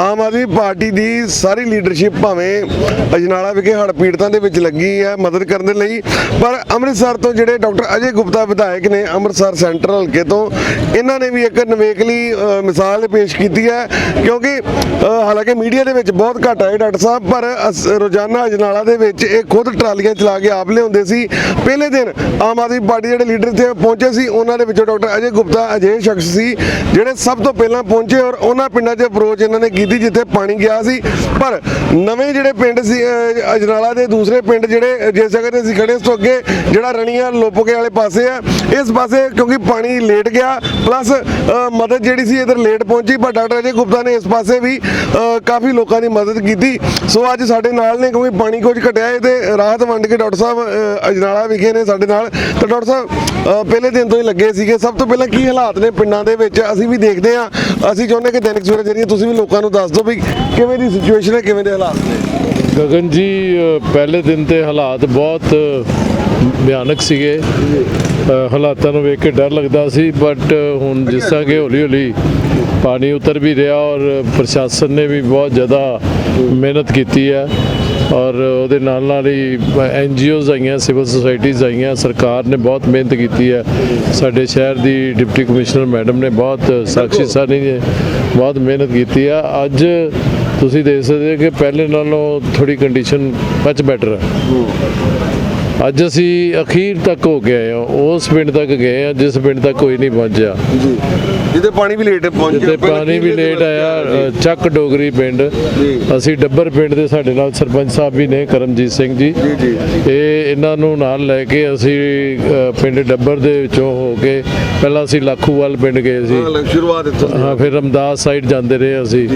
Aam Aadmi party ਦੀ ਸਾਰੀ leadership ਭਾਵੇਂ ਅਜਨਾਲਾ ਵਿਖੇ ਹੜ੍ਹ ਪੀੜਤਾਂ ਦੇ ਵਿੱਚ ਲੱਗੀ ਹੈ, ਮਦਦ ਕਰਨ ਦੇ ਲਈ, ਪਰ ਅੰਮ੍ਰਿਤਸਰ ਤੋਂ ਜਿਹੜੇ ਡਾਕਟਰ ਅਜੇ ਗੁਪਤਾ ਵਿਧਾਇਕ ਨੇ ਅੰਮ੍ਰਿਤਸਰ ਸੈਂਟਰਲ ਹਲਕੇ ਤੋਂ, ਇਹਨਾਂ ਨੇ ਵੀ ਇੱਕ ਨਵੇਕਲੀ ਮਿਸਾਲ ਪੇਸ਼ ਕੀਤੀ ਹੈ, ਕਿਉਂਕਿ ਹਾਲਾਂਕਿ ਮੀਡੀਆ ਦੇ ਵਿੱਚ ਬਹੁਤ ਘੱਟ ਆਏ ਡਾਕਟਰ ਸਾਹਿਬ, ਪਰ ਅਸ- ਰੋਜ਼ਾਨਾ ਅਜਨਾਲਾ ਦੇ ਵਿੱਚ ਇਹ ਖੁਦ ਟਰਾਲੀਆਂ ਚਲਾ ਕੇ ਆਪ ਲਿਆਉਂਦੇ ਸੀ। ਪਹਿਲੇ ਦਿਨ ਆਮ ਆਦਮੀ ਪਾਰਟੀ ਜਿਹੜੇ ਲੀਡਰ 'ਤੇ ਪਹੁੰਚੇ ਸੀ, ਉਹਨਾਂ ਦੇ ਵਿੱਚੋਂ ਡਾਕਟਰ ਅਜੇ ਗੁਪਤਾ ਅਜਿਹੇ ਸ਼ਖਸ ਸੀ, ਜਿਹੜੇ ਸਭ ਤੋਂ ਪਹਿਲਾਂ ਪਹੁੰਚੇ ਔਰ ਉਹਨਾਂ ਪਿੰਡਾਂ 'ਚ ਅਪਰੋਚ ਇਹਨਾਂ ਨੇ ਕੀਤੀ ਜਿੱਥੇ ਪਾਣੀ ਗਿਆ ਸੀ। ਪਰ ਨਵੇਂ ਜਿਹੜੇ ਪਿੰਡ ਸੀ ਅ, ਅਜਨਾਲਾ ਦੇ ਦੂਸਰੇ ਪਿੰਡ ਜਿਹੜੇ ਜਿਸ ਜਗ੍ਹਾ ਤੇ ਅਸੀਂ ਖੜੇ ਇਸ ਤੋਂ ਅੱਗੇ ਜਿਹੜਾ ਰਣੀਆਂ ਲੋਪੋਕੇ ਵਾਲੇ ਪਾਸੇ ਆ ਇਸ ਪਾਸੇ ਕਿਉਂਕਿ ਪਾਣੀ ਲੇਟ ਗਿਆ ਪਲੱਸ ਮਦਦ ਜਿਹੜੀ ਸੀ ਇਧਰ ਲੇਟ ਪਹੁੰਚੀ ਪਰ ਡਾਕਟਰ ਅਜੇ ਗੁਪਤਾ ਨੇ ਇਸ ਪਾਸੇ ਵੀ ਅ, ਕਾਫੀ ਲੋਕਾਂ ਦੀ ਮਦਦ ਕੀਤੀ। ਸੋ ਅੱਜ ਸਾਡੇ ਨਾਲ ਨੇ ਕਿਉਂਕਿ ਪਾਣੀ ਕੁਝ ਘਟਿਆ ਹੈ ਤੇ ਰਾਹਤ ਵੰਡ ਕੇ ਡਾਕਟਰ ਸਾਹਿਬ ਅ, ਅਜਨਾਲਾ ਵਿਖੇ ਨੇ ਸਾਡੇ ਨਾਲ। ਤੇ ਡਾਕਟਰ ਸਾਹਿਬ ਅ, ਪਹਿਲੇ ਦਿਨ ਤੋਂ ਹੀ ਲੱਗੇ ਸੀਗੇ। ਸਭ ਤੋਂ ਪਹਿਲਾਂ ਕੀ ਹਾਲਾਤ ਨੇ ਪਿੰਡਾਂ ਦੇ ਵਿੱਚ? ਅਸੀਂ ਵੀ ਦੇਖਦੇ ਹਾਂ। ਅਸੀਂ ਚਾਹੁੰਦੇ ਕਿ ਦੈਨਿਕ ਸਵੇਰਾ ਜਰੀਏ ਤੁਸੀਂ ਵੀ ਲੋਕਾਂ ਨੂੰ ਦੱਸ ਦਿਓ ਵੀ ਕਿਵੇਂ ਦੀ ਸਿਚੁਏਸ਼ਨ ਹੈ? ਕਿਵੇਂ ਦੇ ਹਾਲਾਤ ਨੇ? ਗਗਨ ਜੀ ਪਹਿਲੇ ਦਿਨ ਤੇ ਹਾਲਾਤ ਬਹੁਤ ਭਿਆਨਕ ਸੀਗੇ। ਹਾਲਾਤਾਂ ਨੂੰ ਵੇਖ ਕੇ ਡਰ ਲੱਗਦਾ ਸੀ ਬਟ ਹੁਣ ਜਿਸ ਤਰ੍ਹਾਂ ਕਿ ਹੌਲੀ ਹੌਲੀ ਪਾਣੀ ਉਤਰ ਵੀ ਰਿਹਾ ਔਰ ਪ੍ਰਸ਼ਾਸਨ ਨੇ ਵੀ ਬਹੁਤ ਜ਼ਿਆਦਾ ਮਿਹਨਤ ਕੀਤੀ ਹੈ। ਔਰ ਉਹਦੇ ਨਾਲ ਨਾਲ ਹੀ ਐਨ ਜੀ ਓਜ਼ ਆਈਆਂ ਸਿਵਲ ਸੁਸਾਇਟੀਜ਼ ਆਈਆਂ ਸਰਕਾਰ ਨੇ ਬਹੁਤ ਮਿਹਨਤ ਕੀਤੀ ਹੈ। ਸਾਡੇ ਸ਼ਹਿਰ ਦੀ ਡਿਪਟੀ ਕਮਿਸ਼ਨਰ ਮੈਡਮ ਨੇ ਬਹੁਤ ਸਾਕਸ਼ੀ ਸਾਨੀ ਨੇ ਬਹੁਤ ਮਿਹਨਤ ਕੀਤੀ ਆ ਅੱਜ ਤੁਸੀਂ ਦੇਖ ਸਕਦੇ ਹੋ ਕਿ ਪਹਿਲੇ ਨਾਲੋਂ ਥੋੜੀ ਕੰਡੀਸ਼ਨ ਮੱਚ ਬੈਟਰ ਹੈ। ਅੱਜ ਅਸੀਂ ਅਖੀਰ ਤੱਕ ਹੋ ਕੇ ਆਏ ਹਾਂ। ਉਸ ਪਿੰਡ ਤੱਕ ਗਏ ਹਾਂ ਜਿਸ ਪਿੰਡ ਤੱਕ ਕੋਈ ਨਹੀਂ ਪਹੁੰਚਿਆ। ਜੀ। ਜਿੱਥੇ ਪਾਣੀ ਵੀ ਲੇਟ ਪਹੁੰਚ ਜਿੱਥੇ ਪਾਣੀ ਵੀ ਲੇਟ ਆਇਆ ਚੱਕ ਡੋਗਰੀ ਪਿੰਡ। ਅਸੀਂ ਡੱਬਰ ਪਿੰਡ ਦੇ ਸਾਡੇ ਨਾਲ ਸਰਪੰਚ ਸਾਹਿਬ ਵੀ ਨੇ ਕਰਮਜੀਤ ਸਿੰਘ ਜੀ। ਇਹ ਇਹਨਾਂ ਨੂੰ ਨਾਲ ਲੈ ਕੇ ਅਸੀਂ ਪਿੰਡ ਡੱਬਰ ਦੇ ਵਿੱਚੋਂ ਹੋ ਕੇ ਪਹਿਲਾਂ ਅਸੀਂ ਲਾਖੂਵਾਲ ਪਿੰਡ ਗਏ ਸੀ। ਹਾਂ ਸ਼ੁਰੂਆਤ ਇੱਥੋਂ। ਹਾਂ ਫਿਰ ਰਮਦਾਸ ਸਾਈਡ ਜਾਂਦੇ ਰਹੇ ਅਸੀਂ।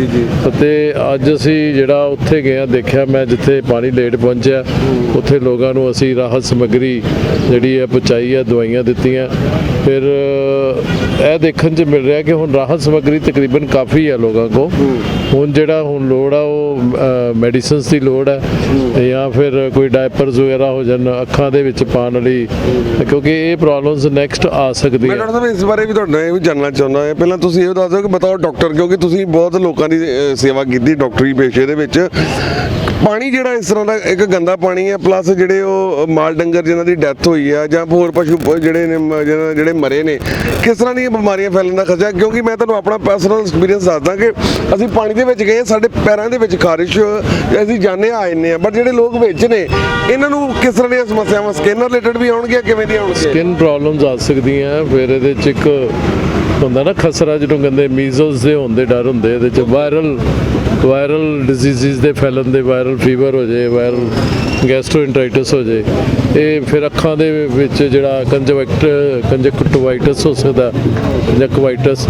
ਅਤੇ ਅੱਜ ਅਸੀਂ ਜਿਹੜਾ ਉੱਥੇ ਗਏ ਆ ਦੇਖਿਆ ਮੈਂ ਜਿੱਥੇ ਪਾਣੀ ਲੇਟ ਪਹੁੰਚਿਆ ਉੱਥੇ ਲੋਕਾਂ ਨੂੰ ਅਸੀਂ ਰਾਹਤ ਸਮੱਗਰੀ ਜਿਹੜੀ ਹੈ ਪਹੁੰਚਾਈ ਹੈ, ਦਵਾਈਆਂ ਦਿੱਤੀਆਂ। ਫਿਰ ਇਹ ਦੇਖਣ 'ਚ ਮਿਲ ਰਿਹਾ ਕਿ ਹੁਣ ਰਾਹਤ ਸਮੱਗਰੀ ਤਕਰੀਬਨ ਕਾਫੀ ਹੈ ਲੋਕਾਂ ਕੋ ਹੁਣ ਜਿਹੜਾ ਹੁਣ ਲੋੜ ਆ ਉਹ ਮੈਡੀਸਿਨਸ ਦੀ ਲੋੜ ਹੈ ਜਾਂ ਫਿਰ ਕੋਈ ਡਾਇਪਰਸ ਵਗੈਰਾ ਹੋ ਜਾਣ ਅੱਖਾਂ ਦੇ ਵਿੱਚ ਪਾਉਣ ਲਈ ਕਿਉਂਕਿ ਇਹ ਪ੍ਰੋਬਲਮਸ ਨੈਕਸਟ ਆ ਮੈਂ ਸਕਦੀਆਂ ਡਾਕਟਰ ਸਾਹਿਬ ਇਸ ਬਾਰੇ ਵੀ ਤੁਹਾਡੇ ਇਹ ਵੀ ਜਾਣਨਾ ਚਾਹੁੰਦਾ ਹਾਂ। ਪਹਿਲਾਂ ਤੁਸੀਂ ਇਹ ਦੱਸ ਦਿਓ ਕਿ ਬਤਾਓ ਡਾਕਟਰ ਕਿਉਂਕਿ ਤੁਸੀਂ ਬਹੁਤ ਲੋਕਾਂ ਦੀ ਸੇਵਾ ਕੀਤੀ ਡਾਕਟਰੀ ਪੇਸ਼ੇ ਦੇ ਵਿੱਚ। ਪਾਣੀ ਜਿਹੜਾ ਇਸ ਤਰ੍ਹਾਂ ਦਾ ਇੱਕ ਗੰਦਾ ਪਾਣੀ ਹੈ ਪਲੱਸ ਜਿਹੜੇ ਉਹ ਮਾਲ ਡੰਗਰ ਜਿਨ੍ਹਾਂ ਦੀ ਡੈਥ ਹੋਈ ਹੈ ਜਾਂ ਹੋਰ ਪਸ਼ੂ ਜਿਹੜੇ ਨੇ ਮ- ਜਿਹੜੇ ਮਰੇ ਨੇ ਕਿਸ ਤਰ੍ਹਾਂ ਦੀਆਂ ਬਿਮਾਰੀਆਂ ਫੈਲਣ ਦਾ ਖਤਰਾ? ਹੈ? ਕਿਉਂਕਿ ਮੈਂ ਤੁਹਾਨੂੰ ਆਪਣਾ ਪਰਸਨਲ ਐਕਸਪੀਰੀਅੰਸ ਦੱਸਦਾ ਕਿ ਅਸੀਂ ਪਾਣੀ ਦੇ ਵਿੱਚ ਗਏ, ਸਾਡੇ ਪੈਰਾਂ ਦੇ ਵਿੱਚ ਖਾਰਿਸ਼ ਅਸੀਂ ਜਾਣੇ ਆ ਜਾਂਦੇ ਆ ਬਟ ਜਿਹੜੇ ਲੋਕ ਵਿੱਚ ਨੇ, ਇਹਨਾਂ ਨੂੰ ਕਿਸ ਤਰ੍ਹਾਂ ਦੀਆਂ ਸਮੱਸਿਆਵਾਂ ਸਕਿਨ ਰਿਲੇਟਡ ਵੀ ਆਉਣਗੀਆਂ, ਕਿਵੇਂ ਦੀਆਂ ਆਉਣਗੀਆਂ? ਸਕਿਨ ਪ੍ਰੋਬਲਮਸ ਆ ਸਕਦੀਆਂ, ਫਿਰ ਇਹਦੇ ਚ ਇੱਕ ਹੁੰਦਾ ਨਾ ਖਸਰਾ ਜਿਹਨੂੰ ਕਹਿੰਦੇ ਮੀਜ਼ਲਸ ਦੇ ਹੋਣ ਦੇ ਡਰ ਹੁੰਦੇ, ਇਹਦੇ ਚ ਵਾਇਰਲ ਵਾਇਰਲ ਡਿਜ਼ੀਜ਼ਸ ਦੇ ਫੈਲਣ ਦੇ ਵਾਇਰਲ ਫੀਵਰ ਹੋ ਜਾਏ ਵਾਇਰਲ ਗੈਸਟ੍ਰੋਇੰਟਰਾਈਟਿਸ ਹੋ ਜਾਏ ਇਹ ਫਿਰ ਅੱਖਾਂ ਦੇ ਵਿੱਚ ਜਿਹੜਾ ਕੰਜਕਟ ਕੰਜਕਟਿਵਾਈਟਿਸ ਹੋ ਸਕਦਾ ਕੰਜਕਟਿਵਾਈਟਿਸ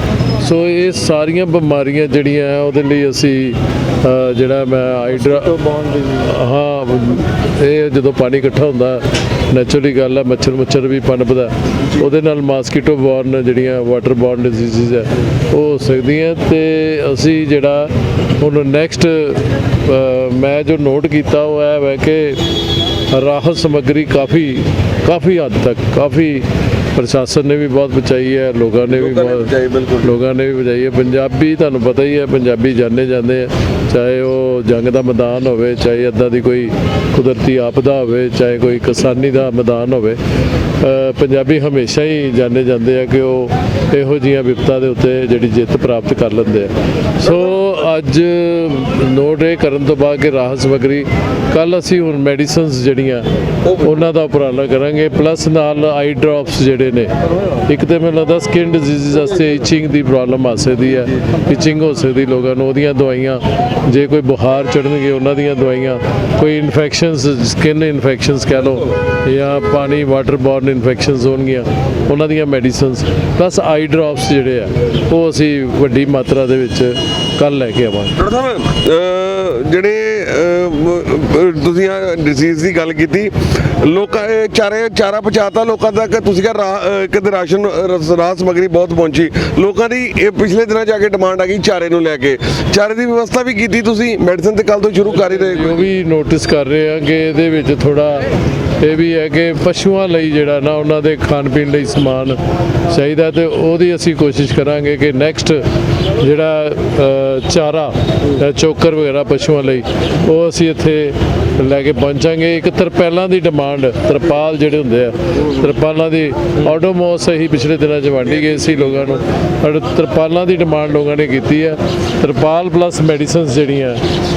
ਸੋ ਇਹ ਸਾਰੀਆਂ ਬਿਮਾਰੀਆਂ ਜਿਹੜੀਆਂ ਆ ਉਹਦੇ ਲਈ ਅਸੀਂ ਜਿਹੜਾ ਮੈਂ ਹਾਈਡਰਾ ਹਾਂ ਇਹ ਜਦੋਂ ਪਾਣੀ ਇਕੱਠਾ ਹੁੰਦਾ ਨੈਚੁਰਲੀ ਗੱਲ ਹੈ ਮੱਛਰ ਮੁੱਛਰ ਵੀ ਪਨਪਦਾ। ਉਹਦੇ ਨਾਲ ਮਾਸਕੀਟੋ ਬੋਰਨ ਜਿਹੜੀਆਂ ਵਾਟਰ ਬੋਰਨ ਡਿਜ਼ੀਜ਼ਸ ਹੈ ਉਹ ਹੋ ਸਕਦੀਆਂ। ਤੇ ਅਸੀਂ ਜਿਹੜਾ ਹੁਣ ਨੈਕਸਟ ਮੈਂ ਜੋ ਨੋਟ ਕੀਤਾ ਉਹ ਹੈ ਕਿ ਰਾਹਤ ਸਮੱਗਰੀ ਕਾਫੀ ਕਾਫੀ ਹੱਦ ਤੱਕ, ਕਾਫੀ ਪ੍ਰਸ਼ਾਸਨ ਨੇ ਵੀ ਬਹੁਤ ਬਚਾਈ ਹੈ ਲੋਕਾਂ ਨੇ ਵੀ ਬਹੁਤ। ਲੋਕਾਂ ਨੇ ਵੀ ਬਚਾਈ ਹੈ। ਪੰਜਾਬੀ ਤੁਹਾਨੂੰ ਪਤਾ ਹੀ ਹੈ ਪੰਜਾਬੀ ਜਾਣੇ ਜਾਂਦੇ ਆ। ਚਾਹੇ ਉਹ ਜੰਗ ਦਾ ਮੈਦਾਨ ਹੋਵੇ ਚਾਹੇ ਅੱਦਾਂ ਦੀ ਕੋਈ ਕੁਦਰਤੀ ਆਪਦਾ ਹੋਵੇ ਚਾਹੇ ਕੋਈ ਕਿਸਾਨੀ ਦਾ ਮੈਦਾਨ ਹੋਵੇ ਪੰਜਾਬੀ ਹਮੇਸ਼ਾ ਹੀ ਜਾਣੇ ਜਾਂਦੇ ਆ ਕਿ ਉਹ ਇਹੋ ਜੀਆਂ ਵਿਪਤਾ ਦੇ ਉੱਤੇ ਜਿਹੜੀ ਜਿੱਤ ਪ੍ਰਾਪਤ ਕਰ ਲੈਂਦੇ ਆ। ਸੋ ਅੱਜ ਨੋਟ ਇਹ ਕਰਨ ਤੋਂ ਬਾਅਦ ਕਿ ਰਾਹਤ ਸਮੱਗਰੀ ਕੱਲ ਅਸੀਂ ਹੁਣ ਮੈਡੀਸਿਨਸ ਜਿਹੜੀਆਂ ਉਹਨਾਂ ਦਾ ਉਪਰਾਲਾ ਕਰਾਂਗੇ ਪਲੱਸ ਨਾਲ ਆਈ ਡ੍ਰੌਪਸ ਜਿਹੜੇ ਨੇ। ਇੱਕ ਤੇ ਮੈਨੂੰ ਲੱਗਦਾ ਸਕਿਨ ਡਿਜ਼ੀਜ਼ਸ ਵਾਸਤੇ ਇਚਿੰਗ ਦੀ ਪ੍ਰੋਬਲਮ ਆ ਸਕਦੀ ਹੈ ਇਚਿੰਗ ਹੋ ਸਕਦੀ ਲੋਕਾਂ ਨੂੰ, ਉਹਦੀਆਂ ਦਵਾਈਆਂ, ਜੇ ਕੋਈ ਬੁਖਾਰ ਚੜਨਗੇ ਉਹਨਾਂ ਦੀਆਂ ਦਵਾਈਆਂ। ਕੋਈ ਇਨਫੈਕਸ਼ਨਸ ਸਕਿਨ ਇਨਫੈਕਸ਼ਨਸ ਕਹਿ ਲਓ, ਜਾਂ ਪਾਣੀ ਵਾਟਰ ਬੋਰਨ ਇਨਫੈਕਸ਼ਨਸ ਹੋਣਗੀਆਂ, ਉਹਨਾਂ ਦੀਆਂ ਮੈਡੀਸਿਨਸ ਪਲੱਸ ਆਈ ਡ੍ਰੌਪਸ ਜਿਹੜੇ ਆ, ਉਹ ਅਸੀਂ ਵੱਡੀ ਮਾਤਰਾ ਦੇ ਵਿੱਚ ਕੱਲ ਲੈ ਕੇ ਆਵਾਂਗੇ। ਡਾਕਟਰ ਸਾਹਿਬ ਜਿਹੜੇ ਤੁਸੀਂ ਆ ਡਿਸੀਜ਼ ਦੀ ਗੱਲ ਕੀਤੀ। ਲੋਕਾਂ ਇਹ ਚਾਰੇ ਚਾਰਾ ਪਹੁੰਚਾਤਾ ਲੋਕਾਂ ਤੱਕ ਤੁਸੀਂ ਕਿਹਾ ਕਿਤੇ ਰਾਸ਼ਨ ਰਸ- ਰਾਹਤ ਸਮੱਗਰੀ ਬਹੁਤ ਪਹੁੰਚੀ। ਲੋਕਾਂ ਦੀ ਇਹ ਪਿਛਲੇ ਦਿਨਾਂ ਜਾ ਕੇ ਡਿਮਾਂਡ ਆ ਗਈ ਚਾਰੇ ਨੂੰ ਲੈ ਕੇ। ਚਾਰੇ ਦੀ ਵਿਵਸਥਾ ਵੀ ਕੀਤੀ ਤੁਸੀਂ? ਮੈਡੀਸਨ ਤੇ ਕੱਲ ਤੋਂ ਸ਼ੁਰੂ ਕਰ ਹੀ ਰਹੇ ਉਹ ਵੀ ਨੋਟਿਸ ਕਰ ਰਹੇ ਆ ਕਿ ਇਹਦੇ ਵਿੱਚ ਥੋੜਾ ਇਹ ਵੀ ਹੈ ਕਿ ਪਸ਼ੂਆਂ ਲਈ ਜਿਹੜਾ ਨਾ ਉਹਨਾਂ ਦੇ ਖਾਣ ਪੀਣ ਲਈ ਸਮਾਨ ਚਾਹੀਦਾ ਤੇ ਉਹਦੀ ਅਸੀਂ ਕੋਸ਼ਿਸ਼ ਕਰਾਂਗੇ ਕਿ ਨੈਕਸਟ ਜਿਹੜਾ ਚਾਰਾ ਅ, ਚੋਕਰ ਵਗੈਰਾ ਪਸ਼ੂਆਂ ਲਈ ਉਹ ਅਸੀਂ ਇੱਥੇ ਲੈ ਕੇ ਪਹੁੰਚਾਂਗੇ। ਇੱਕ ਤਰਪਾਲਾਂ ਦੀ ਡਿਮਾਂਡ ਤਰਪਾਲ ਜਿਹੜੇ ਹੁੰਦੇ ਆ ਤਰਪਾਲਾਂ ਦੀ ਆਟੋਮੋਸ ਅਸੀਂ ਪਿਛਲੇ ਦਿਨਾਂ 'ਚ ਵੰਡੀ ਗਈ ਸੀ ਲੋਕਾਂ ਨੂੰ। ਪਰ ਤਰਪਾਲਾਂ ਦੀ ਡਿਮਾਂਡ ਲੋਕਾਂ ਨੇ ਕੀਤੀ ਹੈ ਤਰਪਾਲ ਪਲੱਸ ਮੈਡੀਸਿਨਸ ਜਿਹੜੀਆਂ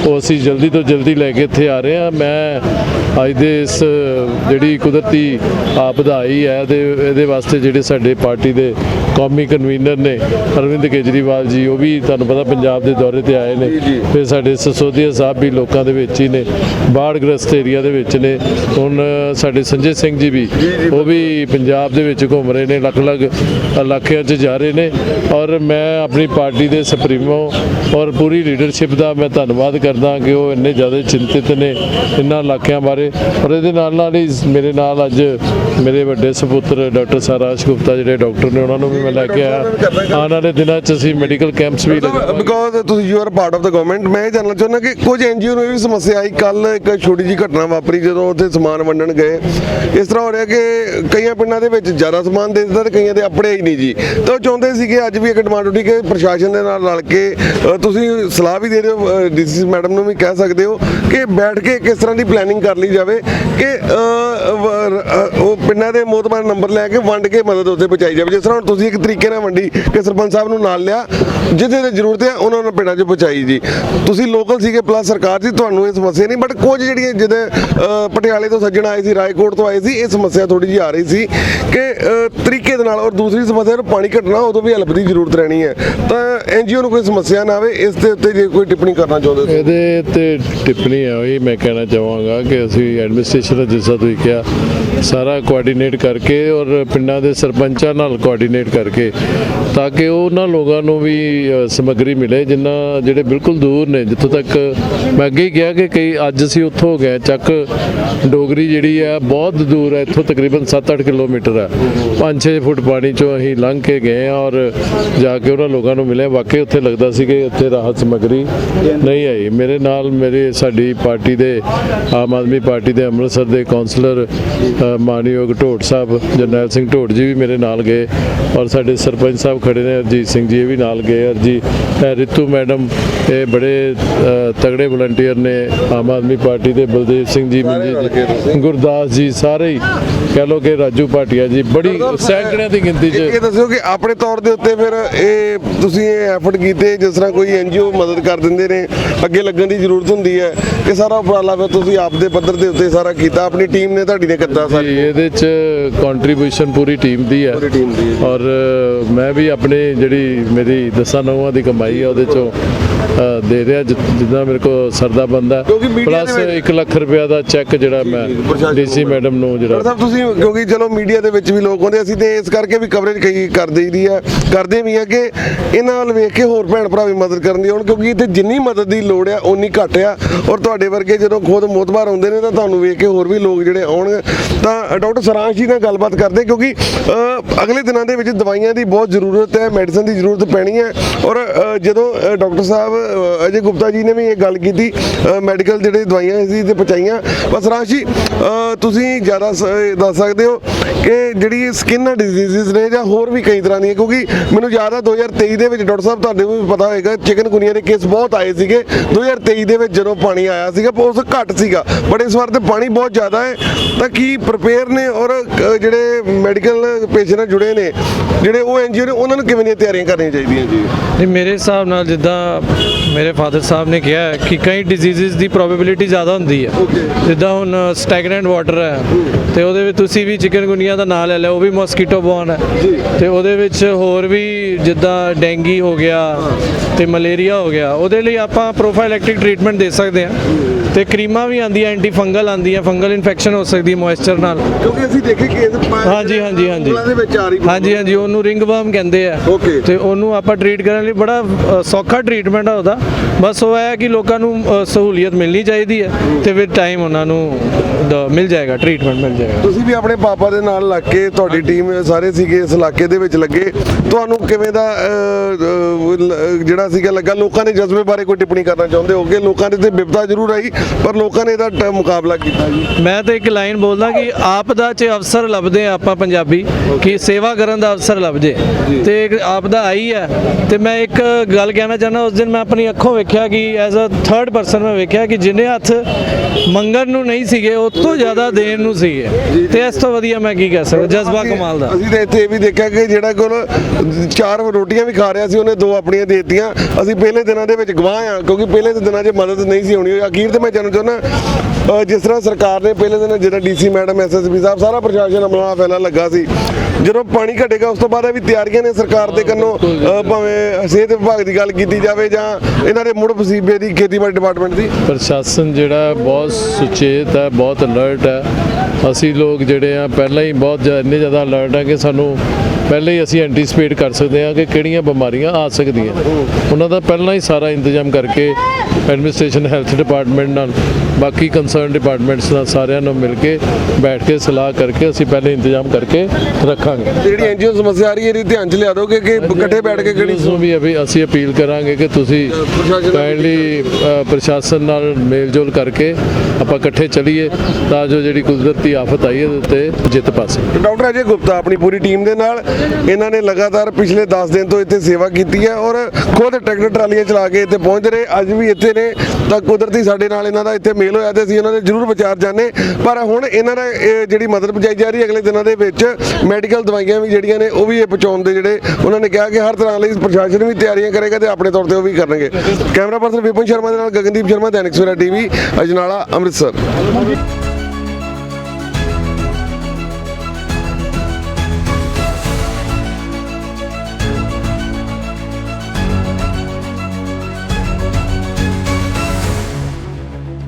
ਉਹ ਅਸੀਂ ਜਲਦੀ ਤੋਂ ਜਲਦੀ ਲੈ ਕੇ ਇੱਥੇ ਆ ਰਹੇ ਹਾਂ। ਮੈਂ ਅੱਜ ਦੇ ਇਸ ਜਿਹੜੀ ਕੁਦਰਤੀ ਆਪਦਾ ਆਈ ਹੈ ਤੇ ਇਹਦੇ ਵਾਸਤੇ ਜਿਹੜੇ ਸਾਡੇ ਪਾਰਟੀ ਦੇ ਕੌਮੀ ਕਨਵੀਨਰ ਨੇ ਅਰਵਿੰਦ ਕੇਜਰੀਵਾਲ ਜੀ ਉਹ ਵੀ ਤੁਹਾਨੂੰ ਪਤਾ ਪੰਜਾਬ ਦੇ ਦੌਰੇ ਤੇ ਆਏ ਨੇ। ਫਿਰ ਸਾਡੇ ਸਸੋਦੀਆ ਸਾਹਿਬ ਵੀ ਲੋਕਾਂ ਦੇ ਵਿੱਚ ਹੀ ਨੇ ਬਾੜ ਗ੍ਰਸਤ ਏਰੀਆ ਦੇ ਵਿੱਚ ਨੇ। ਹੁਣ ਸਾਡੇ ਸੰਜੇ ਸਿੰਘ ਜੀ ਵੀ ਉਹ ਵੀ ਪੰਜਾਬ ਦੇ ਵਿੱਚ ਘੁੰਮ ਰਹੇ ਨੇ ਲੱਖ ਲੱਖ ਇਲਾਕਿਆਂ 'ਚ ਜਾ ਰਹੇ ਨੇ। ਔਰ ਮੈਂ ਆਪਣੀ ਪਾਰਟੀ ਦੇ ਸੁਪਰੀਮੋ ਔਰ ਪੂਰੀ ਲੀਡਰਸ਼ਿਪ ਦਾ ਮੈਂ ਧੰਨਵਾਦ ਕਰਦਾ ਕਿ ਉਹ ਇੰਨੇ ਜ਼ਿਆਦਾ ਚਿੰਤਿਤ ਨੇ ਇਹਨਾਂ ਇਲਾਕਿਆਂ ਬਾਰੇ। ਔਰ ਇਹਦੇ ਨਾਲ ਨਾਲ ਹੀ ਮੇਰੇ ਨਾਲ ਅੱਜ ਮੇਰੇ ਵੱਡੇ ਸੁਪੁੱਤਰ ਡਾਕਟਰ ਸਾਰਾਸ਼ ਗੁਪਤਾ ਜਿਹੜੇ ਡਾਕਟਰ ਨੇ ਉਹਨਾਂ ਨੂੰ ਵੀ ਮੈਂ ਲੈ ਕੇ ਆਇਆ। ਆਉਣ ਵਾਲੇ ਦਿਨਾਂ 'ਚ ਅਸੀਂ ਮੈਡੀਕਲ ਕੈਂਪਸ ਵੀ ਲਗਾਵਾਂਗੇ। ਬਿਕੋਜ਼ ਤੁਸੀਂ you are part of the government ਮੈਂ ਇਹ ਜਾਣਨਾ ਚਾਹੁੰਦਾ ਕਿ ਕੁਝ ਐਨਜੀਓ ਨੂੰ ਇਹ ਵੀ ਸਮੱਸਿਆ ਆਈ ਕੱਲ ਇੱਕ ਛੋਟੀ ਜੀ ਘਟਨਾ ਵਾਪਰੀ ਜਦੋਂ ਉੱਥੇ ਸਮਾਨ ਵੰਡਣ ਗਏ। ਇਸ ਤਰ੍ਹਾਂ ਹੋ ਰਿਹਾ ਕਿ ਕਈਆਂ ਪਿੰਡਾਂ ਦੇ ਵਿੱਚ ਜ਼ਿਆਦਾ ਸਮਾਨ ਦੇ ਦਿੱਤਾ ਤੇ ਕਈਆਂ ਦੇ ਆਪਣੇ ਹੀ ਨਹੀਂ ਜੀ। ਤਾਂ ਉਹ ਚਾਹੁੰਦੇ ਸੀਗੇ ਅੱਜ ਵੀ ਇੱਕ ਡਿਮਾਂਡ ਉੱਠੀ ਕਿ ਪ੍ਰਸ਼ਾਸਨ ਦੇ ਨਾਲ ਰਲ ਕੇ ਤੁਸੀਂ ਸਲਾਹ ਵੀ ਦੇ ਰਹੇ ਹੋ ਡੀਸੀ ਮੈਡਮ ਨੂੰ ਵੀ ਕਹਿ ਸਕਦੇ ਹੋ ਕਿ ਬੈਠ ਕੇ ਕਿਸ ਤਰ੍ਹਾਂ ਦੀ ਪਲੈਨਿੰਗ ਕਰ ਲਈ ਜਾਵੇ ਕਿ ਉਹ ਪਿੰਡਾਂ ਦੇ ਮੋਤਬਾਰ ਨੰਬਰ ਲੈ ਕੇ ਵੰਡ ਕੇ ਮਦਦ ਉੱਥੇ ਪਹੁੰਚਾਈ ਜਾਵੇ। ਜਿਸ ਤਰ੍ਹਾਂ ਹੁਣ ਤੁਸੀਂ ਇੱਕ ਤਰੀਕੇ ਨਾਲ ਵੰਡੀ ਕਿ ਸਰਪੰਚ ਸਾਹਿਬ ਨੂੰ ਨਾਲ ਲਿਆ, ਜਿੱਥੇ ਤੇ ਜ਼ਰੂਰਤ ਹੈ, ਉਹਨਾਂ ਨੂੰ ਪਿੰਡਾਂ 'ਚ ਪਹੁੰਚਾਈ ਜੀ। ਤੁਸੀਂ ਲੋਕਲ ਸੀਗੇ ਪਲੱਸ ਸਰਕਾਰ ਸੀ ਤੁਹਾਨੂੰ ਇਹ ਸਮੱਸਿਆ ਨਹੀਂ ਬਟ ਕੁਝ ਜਿਹੜੀਆਂ ਜਿਹਦੇ ਪਟਿਆਲੇ ਤੋਂ ਸੱਜਣ ਆਏ ਸੀ, ਰਾਏਕੋਟ ਤੋਂ ਆਏ ਸੀ, ਇਹ ਸਮੱਸਿਆ ਥੋੜੀ ਜਿਹੀ ਆ ਰਹੀ ਸੀ ਕਿ ਤਰੀਕੇ ਦੇ ਨਾਲ ਔਰ ਦੂਸਰੀ ਸਮੱਸਿਆ ਨੂੰ ਪਾਣੀ ਘਟਣਾ, ਉਦੋਂ ਵੀ ਹੈਲਪ ਦੀ ਜ਼ਰੂਰਤ ਰਹਿਣੀ ਹੈ। ਤਾਂ ਐਨਜੀਓ ਨੂੰ ਕੋਈ ਸਮੱਸਿਆ ਨਾ ਆਵੇ, ਇਸ ਦੇ ਉੱਤੇ ਜੇ ਕੋਈ ਟਿੱਪਣੀ ਕਰਨਾ ਚਾਹੁੰਦੇ ਹੋ ਇਹਦੇ ਤੇ ਟਿੱਪਣੀ ਹੈ ਉਹੀ, ਮੈਂ ਕਹਿਣਾ ਚਾਹਾਂਗਾ ਕਿ ਅਸੀਂ ਐਡਮਿਨਿਸਟ੍ਰੇਸ਼ਨ ਜਿਸ ਤਰ੍ਹਾਂ ਤੁਸੀਂ ਕਿਹਾ, ਸਾਰਾ ਕੋਆਰਡੀਨੇਟ ਕਰਕੇ ਔਰ ਪਿੰਡਾਂ ਦੇ ਸਰਪੰਚਾਂ ਨਾਲ ਕੋਆਰਡੀਨੇਟ ਕਰਕੇ, ਤਾਂ ਕਿ ਉਹਨਾਂ ਲੋਕਾਂ ਨੂੰ ਵੀ ਸਮੱਗਰੀ ਮਿਲੇ ਜਿਨ੍ਹਾਂ ਜਿਹੜੇ ਬਿਲਕੁਲ ਦੂਰ ਨੇ, ਜਿੱਥੋਂ ਤੱਕ ਮੈਂ ਅੱਗੇ ਹੀ ਕਿਹਾ ਕਿ ਕਈ ਅੱਜ ਅਸੀਂ ਉੱਥੋਂ ਗਏ ਚੱਕ ਡੋਗਰੀ ਜਿਹੜੀ ਹੈ ਬਹੁਤ ਦੂਰ ਹੈ ਇੱਥੋਂ ਤਕਰੀਬਨ 7-8 ਕਿਲੋਮੀਟਰ ਹੈ 5-6 ਫੁੱਟ ਪਾਣੀ ਚੋਂ ਅਸੀਂ ਲੰਘ ਕੇ ਗਏ ਹਾਂ ਔਰ ਜਾ ਕੇ ਉਹਨਾਂ ਲੋਕਾਂ ਨੂੰ ਮਿਲੇ ਵਾਕਈ ਉੱਥੇ ਲੱਗਦਾ ਸੀ ਕਿ ਉੱਥੇ ਰਾਹਤ ਸਮੱਗਰੀ ਨਹੀਂ ਆਈ। ਮੇਰੇ ਨਾਲ ਮੇਰੇ, ਸਾਡੀ ਪਾਰਟੀ ਦੇ, ਆਮ ਆਦਮੀ ਪਾਰਟੀ ਦੇ ਅੰਮ੍ਰਿਤਸਰ ਦੇ ਕਾਉਂਸਲਰ ਮਾਨਯੋਗ ਢੋਟ ਸਾਹਿਬ, ਜਰਨੈਲ ਸਿੰਘ ਢੋਟ ਜੀ ਵੀ ਮੇਰੇ ਨਾਲ ਗਏ ਔਰ ਸਾਡੇ ਸਰਪੰਚ ਸਾਹਿਬ ਖੜੇ ਨੇ, ਅਰਜੀਤ ਸਿੰਘ ਜੀ ਇਹ ਵੀ ਨਾਲ ਗਏ। ਅਰਜੀ ਰਿਤੂ ਮੈਡਮ, ਇਹ ਬੜੇ ਤਗੜੇ ਵਲੰਟੀਅਰ ਨੇ ਆਮ ਆਦਮੀ ਪਾਰਟੀ ਦੇ ਬਲਦੇਵ ਸਿੰਘ ਜੀ ਮਨਜੀਤ ਜੀ ਗੁਰਦਾਸ ਜੀ ਸਾਰੇ ਹੀ ਕਹਿ ਲੋ ਕਿ ਰਾਜੂ ਭਾਟੀਆ ਜੀ ਬੜੀ ਸੈਂਕੜਿਆਂ ਦੀ ਗਿਣਤੀ 'ਚ। ਇਹ ਇਹ ਦੱਸਿਓ ਕਿ ਆਪਣੇ ਤੌਰ ਦੇ ਉੱਤੇ ਫਿਰ ਇਹ ਤੁਸੀਂ ਇਹ ਐਫਰਟ ਕੀਤੇ ਜਿਸ ਤਰ੍ਹਾਂ ਕੋਈ ਐਨਜੀਓ ਮਦਦ ਕਰ ਦਿੰਦੇ ਨੇ ਅੱਗੇ ਲੱਗਣ ਦੀ ਜ਼ਰੂਰਤ ਹੁੰਦੀ ਹੈ ਕਿ ਸਾਰਾ ਉਪਰਾਲਾ ਫਿਰ ਤੁਸੀਂ ਆਪ ਦੇ ਪੱਧਰ ਦੇ ਉੱਤੇ ਸਾਰਾ ਕੀਤਾ ਆਪਣੀ ਟੀਮ ਨੇ ਤੁਹਾਡੀ ਨੇ ਕੀਤਾ ਜੀ ਸਾਰੀ। ਇਹਦੇ ਚ ਕੰਟਰੀਬਿਊਸ਼ਨ ਪੂਰੀ ਟੀਮ ਦੀ ਹੈ। ਪੂਰੀ ਟੀਮ ਦੀ ਹੈ। ਔਰ ਮੈਂ ਵੀ ਆਪਣੀ ਜਿਹੜੀ ਮੇਰੀ ਦਸਾਂ ਨੌਵਾਂ ਦੀ ਕਮਾਈ ਹੈ ਉਹਦੇ ਚੋਂ ਦੇ ਰਿਹਾ ਜਿੱਦਾਂ ਮੇਰੇ ਕੋ ਸਰਦਾ ਬੰਦਾ ਪਲੱਸ ਦੇ ਵਿੱਚ- 1 ਲੱਖ ਰੁਪਇਆ ਦਾ ਚੈੱਕ ਜਿਹੜਾ ਮੈਂ ਡੀਸੀ ਮੈਡਮ ਨੂੰ ਜਿਹੜਾ ਸਾਹਿਬ ਤੁਸੀਂ ਕਿਉਂਕਿ ਚਲੋ ਮੀਡੀਆ ਦੇ ਵਿੱਚ ਵੀ ਲੋਕ ਹੁੰਦੇ ਅਸੀਂ ਤੇ ਇਸ ਕਰਕੇ ਵੀ ਕਵਰੇਜ ਕਈ ਕਰ ਦੇਈਦੀ ਆ ਕਰਦੇ ਵੀ ਆ ਕਿ ਇਹਨਾਂ ਵੱਲ ਵੇਖ ਕੇ ਹੋਰ ਭੈਣ ਭਰਾ ਵੀ ਮਦਦ ਕਰਨ ਦੀ ਹੋਣ ਕਿਉਂਕਿ ਇੱਥੇ ਜਿੰਨੀ ਮਦਦ ਦੀ ਲੋੜ ਆ ਉਨੀ ਘੱਟ ਆ। ਔਰ ਤੁਹਾਡੇ ਵਰਗੇ ਜਦੋਂ ਖੁਦ ਮੋਤਬਾਰ ਆਉਂਦੇ ਨੇ ਤਾਂ ਤੁਹਾਨੂੰ ਵੇਖ ਕੇ ਹੋਰ ਵੀ ਲੋਕ ਜਿਹੜੇ ਆਉਣਗੇ ਤਾਂ ਡਾਕਟਰ ਸਰਾਂਸ਼ ਜੀ ਨਾਲ ਗੱਲਬਾਤ ਕਰਦੇ ਕਿਉਂਕਿ ਅਗਲੇ ਦਿਨਾਂ ਦੇ ਵਿੱਚ ਦਵਾਈਆਂ ਦੀ ਬਹੁਤ ਜ਼ਰੂਰਤ ਹੈ ਮੈਡੀਸਨ ਦੀ ਜ਼ਰੂਰਤ ਪੈਣੀ ਹੈ। ਔਰ ਜਦੋਂ ਡਾਕਟਰ ਸਾਹਿਬ ਅ, ਅਜੇ ਗੁਪਤਾ ਜੀ ਨੇ ਵੀ ਇਹ ਗੱਲ ਕੀਤੀ ਮੈਡੀਕਲ ਜਿਹੜੇ ਦਵਾਈਆਂ ਸੀ ਤੇ ਪਹੁੰਚਾਈਆਂ। ਬਸ ਰਾਜ ਜੀ ਤੁਸੀਂ ਜ਼ਿਆਦਾ ਸ- ਦੱਸ ਸਕਦੇ ਹੋ ਕਿ ਜਿਹੜੀ ਸਕਿਨ ਡਿਜ਼ੀਜ਼ਸ ਨੇ ਜਾਂ ਹੋਰ ਵੀ ਕਈ ਤਰ੍ਹਾਂ ਦੀਆਂ ਕਿਉਂਕਿ ਮੈਨੂੰ ਯਾਦ ਆ 2023 ਦੇ ਵਿੱਚ ਡਾਕਟਰ ਸਾਹਿਬ ਤੁਹਾਡੇ ਨੂੰ ਵੀ ਪਤਾ ਹੋਏਗਾ ਚਿਕਨ ਗੁਨੀਆ ਦੇ ਕੇਸ ਬਹੁਤ ਆਏ ਸੀਗੇ। 2023 ਦੇ ਵਿੱਚ ਜਦੋਂ ਪਾਣੀ ਆਇਆ ਸੀਗਾ ਉਸ ਘੱਟ ਸੀਗਾ ਬਟ ਇਸ ਵਾਰ ਤੇ ਪਾਣੀ ਬਹੁਤ ਜ਼ਿਆਦਾ ਹੈ। ਤਾਂ ਕੀ ਪ੍ਰਪੇਅਰ ਨੇ ਔਰ ਜਿਹੜੇ ਮੈਡੀਕਲ ਪੇਸ਼ੈਂਟ ਨਾਲ ਜੁੜੇ ਨੇ ਜਿਹੜੇ ਉਹ ਐਨਜੀਓ ਨੇ ਉਹਨਾਂ ਨੂੰ ਕਿਵੇਂ ਦੀਆਂ ਤਿਆਰੀਆਂ ਕਰਨੀਆਂ ਚਾਹੀਦੀਆਂ ਜੀ? ਨਹੀਂ ਮੇਰੇ ਹਿਸਾਬ ਨਾਲ ਜਿੱਦਾਂ ਮੇਰੇ ਫਾਦਰ ਸਾਹਿਬ ਨੇ ਕਿਹਾ ਹੈ ਕਿ ਕਈ ਡਿਜ਼ੀਜ਼ਸ ਦੀ ਪ੍ਰੋਬੇਬਿਲਿਟੀ ਜ਼ਿਆਦਾ ਹੁੰਦੀ ਹੈ। ਜਿੱਦਾਂ ਹੁਣ ਸਟੈਗਨੈਂਟ ਵਾਟਰ ਹੈ ਤੇ ਉਹਦੇ ਵਿੱਚ ਤੁਸੀਂ ਵੀ ਚਿਕਨਗੁਨੀਆ ਦਾ ਨਾਂ ਲੈ ਲਿਆ ਉਹ ਵੀ ਮੋਸਕੀਟੋ ਬੋਰਨ ਹੈ। ਤੇ ਉਹਦੇ ਵਿੱਚ ਹੋਰ ਵੀ ਜਿੱਦਾਂ ਡੈਂਗੀ ਹੋ ਗਿਆ ਤੇ ਮਲੇਰੀਆ ਹੋ ਗਿਆ ਉਹਦੇ ਲਈ ਆਪਾਂ ਪ੍ਰੋਫਾਈਲੈਕਟਿਕ ਟ੍ਰੀਟਮੈਂਟ ਦੇ ਸਕਦੇ ਹਾਂ। ਤੇ ਕਰੀਮਾਂ ਵੀ ਆਂਦੀਆਂ ਐਂਟੀ ਫੰਗਲ ਆਂਦੀਆਂ ਫੰਗਲ ਇਨਫੈਕਸ਼ਨ ਹੋ ਸਕਦੀ ਹੈ ਮੋਇਸਚਰ ਨਾਲ। ਕਿਉਂਕਿ ਅਸੀਂ ਦੇਖੇ ਕੇਸ ਹਾਂਜੀ ਹਾਂਜੀ ਹਾਂਜੀ। ਉਂਗਲਾਂ ਦੇ ਵਿੱਚ ਆ ਰਹੀ ਹਾਂਜੀ ਹਾਂਜੀ ਉਹਨੂੰ ਰਿੰਗ ਵਰਮ ਕਹਿੰਦੇ ਆ। Okay. ਤੇ ਉਹਨੂੰ ਆਪਾਂ ਟ੍ਰੀਟ ਕਰਨ ਲਈ ਬੜਾ ਅ, ਸੌਖਾ ਟ੍ਰੀਟਮੈਂਟ ਆ ਉਹਦਾ। ਬਸ ਉਹ ਹੈ ਕਿ ਲੋਕਾਂ ਨੂੰ ਅ, ਸਹੂਲੀਅਤ ਮਿਲਣੀ ਚਾਹੀਦੀ ਹੈ ਤੇ ਵਿਦ ਟਾਈਮ ਉਹਨਾਂ ਨੂੰ ਦ- ਮਿਲ ਜਾਏਗਾ ਟ੍ਰੀਟਮੈਂਟ ਮਿਲ ਜਾਏਗਾ। ਤੁਸੀਂ ਵੀ ਆਪਣੇ ਪਾਪਾ ਦੇ ਨਾਲ ਲੱਗ ਕੇ ਤੁਹਾਡੀ ਟੀਮ ਸਾਰੇ ਸੀਗੇ ਇਸ ਇਲਾਕੇ ਦੇ ਵਿੱਚ ਲੱਗੇ। ਤੁਹਾਨੂੰ ਕਿਵੇਂ ਦਾ ਅਹ, ਅਹ, ਲ- ਜਿਹੜਾ ਸੀਗਾ ਲੱਗਾ? ਲੋਕਾਂ ਦੇ ਜਜ਼ਬੇ ਬਾਰੇ ਕੋਈ ਟਿੱਪਣੀ ਕਰਨਾ ਚਾਹੁੰਦੇ ਹੋਗੇ? ਲੋਕਾਂ ਦੇ ਤੇ ਵਿਪਤਾ ਜ਼ਰੂਰ ਆਈ। ਪਰ ਲੋਕਾਂ ਨੇ ਇਹਦਾ ਟ- ਮੁਕਾਬਲਾ ਕੀਤਾ ਜੀ। ਮੈਂ ਤਾਂ ਇੱਕ ਲਾਈਨ ਬੋਲਦਾ ਕਿ ਆਪਦਾ ਚ ਅਵਸਰ ਲੱਭਦੇ ਆ ਆਪਾਂ ਪੰਜਾਬੀ ਕਿ ਸੇਵਾ ਕਰਨ ਦਾ ਅਵਸਰ ਲੱਭ ਜੇ। ਤੇ ਇੱਕ ਆਪਦਾ ਆਈ ਹੈ। ਤੇ ਮੈਂ ਇੱਕ ਗੱਲ ਕਹਿਣਾ ਚਾਹੁੰਦਾ ਉਸ ਦਿਨ ਮੈਂ ਆਪਣੀ ਅੱਖੋਂ ਵੇਖਿਆ ਕਿ ਐਜ਼ ਅ ਥਰਡ ਪਰਸਨ ਮੈਂ ਵੇਖਿਆ ਕਿ ਜਿੰਨੇ ਹੱਥ ਮੰਗਣ ਨੂੰ ਨਹੀਂ ਸੀਗੇ ਉਸ ਤੋਂ ਜ਼ਿਆਦਾ ਦੇਣ ਨੂੰ ਸੀਗੇ। ਤੇ ਇਸ ਤੋਂ ਵਧੀਆ ਮੈਂ ਕੀ ਕਹਿ ਸਕਦਾ ਜਜ਼ਬਾ ਕਮਾਲ ਦਾ। ਅਸੀਂ ਤਾਂ ਇੱਥੇ ਇਹ ਵੀ ਦੇਖਿਆ ਕਿ ਜਿਹੜਾ ਕੋਲ ਚਾਰ ਰੋਟੀਆਂ ਵੀ ਖਾ ਰਿਹਾ ਸੀ ਉਹਨੇ ਦੋ ਆਪਣੀਆਂ ਦੇ ਦਿੱਤੀਆਂ। ਅਸੀਂ ਪਹਿਲੇ ਦਿਨਾਂ ਦੇ ਵਿੱਚ ਗਵਾਹ ਆ ਕਿਉਂਕਿ ਪਹਿਲੇ ਦੇ ਦਿਨਾਂ 'ਚ ਮਦਦ ਨਹੀਂ ਸੀ ਹੋਣੀ। ਅਖੀਰ ਤੇ ਮੈਂ ਜਾਣਨਾ ਚਾਹੁੰਦਾ ਜਿਸ ਤਰ੍ਹਾਂ ਸਰਕਾਰ ਨੇ ਪਹਿਲੇ ਦਿਨ ਜਿਹੜਾ ਡੀਸੀ ਮੈਡਮ ਐਸਐਸਪੀ ਸਾਹਿਬ, ਸਾਰਾ ਪ੍ਰਸ਼ਾਸਨ ਅਮਲਾ ਫੈਲਾ ਲੱਗਾ ਸੀ। ਜਦੋਂ ਪਾਣੀ ਘਟੇਗਾ, ਉਸ ਤੋਂ ਬਾਅਦ ਇਹ ਵੀ ਤਿਆਰੀਆਂ ਨੇ ਸਰਕਾਰ ਦੇ ਕੰਨੋਂ ਭਾਵੇਂ ਸਿਹਤ ਵਿਭਾਗ ਦੀ ਗੱਲ ਕੀਤੀ ਜਾਵੇ ਜਾਂ ਇਹਨਾਂ ਦੇ ਮੁੜ ਵਸੀਬੇ ਦੀ ਖੇਤੀਬਾੜੀ ਡਿਪਾਰਟਮੈਂਟ ਦੀ। ਪ੍ਰਸ਼ਾਸਨ ਜਿਹੜਾ ਬਹੁਤ ਸੁਚੇਤ ਹੈ, ਬਹੁਤ ਅਲਰਟ ਹੈ। ਅਸੀਂ ਲੋਕ ਜਿਹੜੇ ਆ, ਪਹਿਲਾਂ ਹੀ ਬਹੁਤ ਇੰਨੇ ਜ਼ਿਆਦਾ ਅਲਰਟ ਹੈ ਕਿ ਸਾਨੂੰ ਪਹਿਲਾਂ ਹੀ ਅਸੀਂ ਐਂਟੀਸਪੇਟ ਕਰ ਸਕਦੇ ਹਾਂ ਕਿ ਕਿਹੜੀਆਂ ਬਿਮਾਰੀਆਂ ਆ ਸਕਦੀਆਂ। ਉਹਨਾਂ ਦਾ ਪਹਿਲਾਂ ਹੀ ਸਾਰਾ ਇੰਤਜ਼ਾਮ ਕਰਕੇ ਐਡਮਿਨਿਸਟ੍ਰੇਸ਼ਨ ਹੈਲਥ ਡਿਪਾਰਟਮੈਂਟ ਨਾਲ ਬਾਕੀ ਕੰਸਰਨ ਡਿਪਾਰਟਮੈਂਟਸ ਨਾਲ ਸਾਰਿਆਂ ਨੂੰ ਮਿਲ ਕੇ ਬੈਠ ਕੇ ਸਲਾਹ ਕਰਕੇ ਅਸੀਂ ਪਹਿਲੇ ਇੰਤਜ਼ਾਮ ਕਰਕੇ ਰੱਖਾਂਗੇ। ਜਿਹੜੀ ਐਨਜੀਓ ਸਮੱਸਿਆ ਆ ਰਹੀ ਹੈ ਇਹਦੀ ਧਿਆਨ 'ਚ ਲਿਆ ਦੋਗੇ ਕਿ ਇਕੱਠੇ ਬੈਠ ਕੇ ਕਿਹੜੀ ਨੂੰ ਵੀ ਅਭੀ ਅਸੀਂ ਅਪੀਲ ਕਰਾਂਗੇ ਕਿ ਤੁਸੀਂ ਪ੍ਰਸ਼ਾਸਨ ਨਾਲ ਕਾਈਂਡਲੀ ਪ੍ਰਸ਼ਾਸਨ ਨਾਲ ਮੇਲਜੋਲ ਕਰਕੇ ਆਪਾਂ ਇਕੱਠੇ ਚੱਲੀਏ ਤਾਂ ਜੋ ਜਿਹੜੀ ਕੁਦਰਤੀ ਆਫਤ ਆਈ ਹੈ ਉਹਦੇ ਉੱਤੇ ਜਿੱਤ ਪਾ ਸਕੀਏ। ਡਾਕਟਰ ਅਜੇ ਗੁਪਤਾ ਆਪਣੀ ਪੂਰੀ ਟੀਮ ਦੇ ਨਾਲ ਇਹਨਾਂ ਨੇ ਲਗਾਤਾਰ ਪਿਛਲੇ 10 ਦਿਨ ਤੋਂ ਇੱਥੇ ਸੇਵਾ ਕੀਤੀ ਹੈ ਔਰ ਖੁਦ ਟਰੈਕਟਰ ਟਰਾਲੀਆਂ ਚਲਾ ਕੇ ਇੱਥੇ ਪਹੁੰਚ ਰਹੇ ਅੱਜ ਵੀ ਇੱਥੇ ਨੇ ਤਾਂ ਕੁਦਰਤੀ ਸਾਡੇ ਨਾਲ ਇਹਨਾਂ ਦਾ ਇੱਥੇ ਮੇਲ ਹੋਇਆ ਤੇ ਅਸੀਂ ਉਹਨਾਂ ਦੇ ਜ਼ਰੂਰ ਵਿਚਾਰ ਜਾਣੇ। ਪਰ ਹੁਣ ਇਹਨਾਂ ਦਾ ਜਿਹੜੀ ਮਦਦ ਪਹੁੰਚਾਈ ਜਾ ਰਹੀ ਹੈ, ਅਗਲੇ ਦਿਨਾਂ ਦੇ ਵਿੱਚ ਮੈਡੀਕਲ ਦਵਾਈਆਂ ਵੀ ਜਿਹੜੀਆਂ ਨੇ, ਉਹ ਵੀ ਇਹ ਪਹੁੰਚਾਉਣ ਦੇ ਜਿਹੜੇ ਉਹਨਾਂ ਨੇ ਕਿਹਾ ਕਿ ਹਰ ਤਰ੍ਹਾਂ ਲਈ ਪ੍ਰਸ਼ਾਸਨ ਵੀ ਤਿਆਰੀਆਂ ਕਰੇਗਾ ਤੇ ਆਪਣੇ ਤੌਰ ਤੇ ਉਹ ਵੀ ਕਰਨਗੇ। ਕੈਮਰਾ ਪਰਸਨ ਵਿਪਨ ਸ਼ਰਮਾ ਦੇ ਨਾਲ ਗਗਨਦੀਪ ਸ਼ਰਮਾ, ਦੈਨਿਕ ਸਵੇਰਾ ਟੀਵੀ, ਅਜਨਾਲਾ, ਅੰਮ੍ਰਿਤਸਰ।